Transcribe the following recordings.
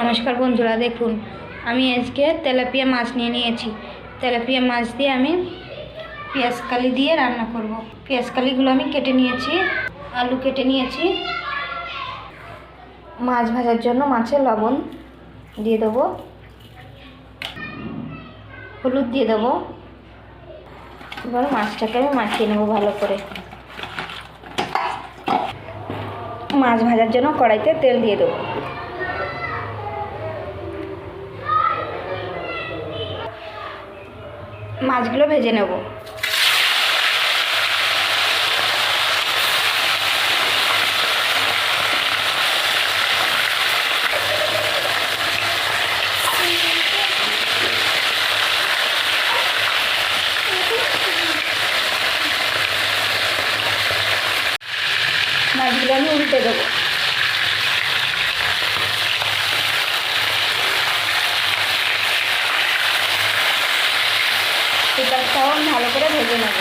নমস্কার বন্ধুরা, দেখুন, আমি আজকে তেলাপিয়া মাছ নিয়ে নিয়েছি। তেলাপিয়া মাছ দিয়ে আমি পেঁয়াজ কালি দিয়ে রান্না করব। পেঁয়াজ কালিগুলো আমি কেটে নিয়েছি, আলু কেটে নিয়েছি। মাছ ভাজার জন্য মাছের লবণ দিয়ে দেবো। হলুদ দিয়ে দেবো। এবার মাছটাকে আমি মাখিয়ে নেব ভালো করে। মাছ ভাজার জন্য কড়াইতে তেল দিয়ে দেবো। মাছগুলো ভেজে নেব। মাছগুলো আমি উল্টে দেবো। আমি ভালো করে ভেজে নেব।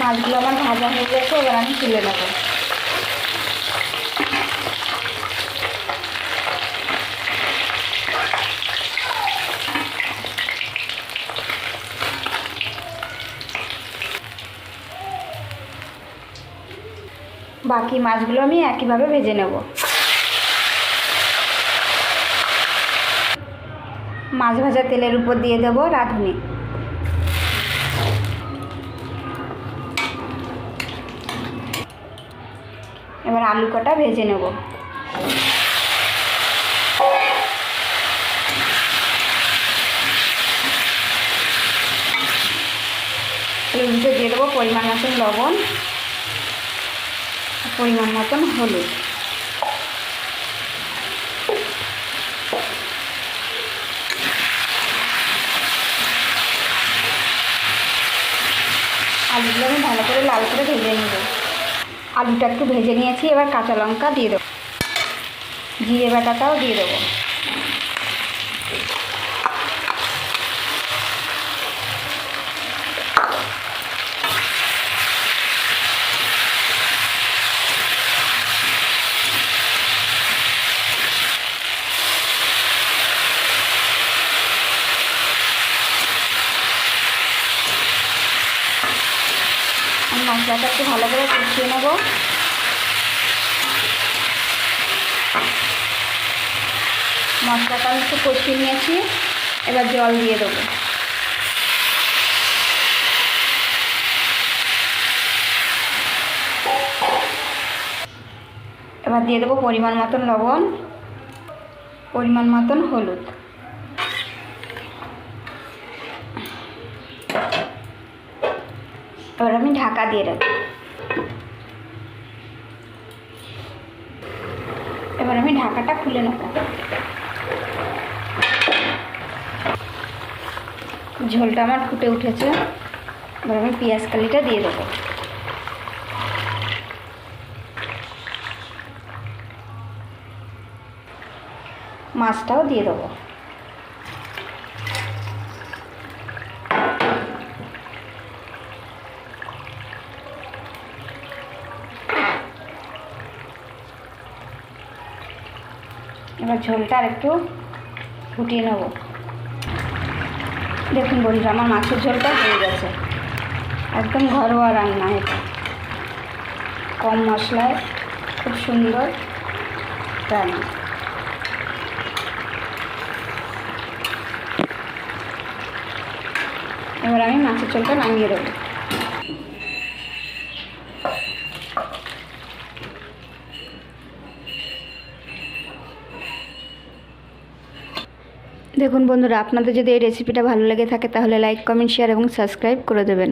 মাছগুলো আমার ভাজা হয়ে গেছে, এবার আমি তুলে নেব। বাকি মাছগুলো আমি একইভাবে ভেজে নেব। মাছ ভাজা তেলের উপর দিয়ে দেবো রাঁধুনি। এবার আলু কটা ভেজে নেব। দিয়ে দেবো পরিমাণ মতন লবণ, পরিমাণ মতন হলুদ। আলুগুলো আমি ভালো করে লাল করে ভেজে নেব। আলুটা একটু ভেজে নিয়েছি, এবার কাঁচা লঙ্কা দিয়ে দেবো। জিরে বাটাটাও দিয়ে দেবো। মশলাটা একটু ভালো করে কষিয়ে নেব। মশলাটা একটু কষিয়ে নিয়েছি, এবার জল দিয়ে দেবো। এবার দিয়ে দেবো পরিমাণ মতন লবণ, পরিমাণ মতন হলুদ। এবার আমি ঢাকা দিয়ে রাখি এবার আমি ঢাকাটা খুলে নেব। ঝোলটা আমার ফুটে উঠেছে। এবার আমি পেঁয়াজ কালিটা দিয়ে দেবো। মাছটাও দিয়ে দেবো। এবার ঝোলটা আর একটু ফুটিয়ে নেব। দেখুন বন্ধুরা, আমার মাছের ঝোলটা হয়ে গেছে। একদম ঘরোয়া রান্না এটা। কম মশলায়, খুব সুন্দর রান্না। এবার আমি মাছের ঝোলটা নামিয়ে দেবো। দেখুন বন্ধুরা, আপনাদের যদি এই রেসিপিটা ভালো লেগে থাকে তাহলে লাইক কমেন্ট শেয়ার এবং সাবস্ক্রাইব করে দেবেন।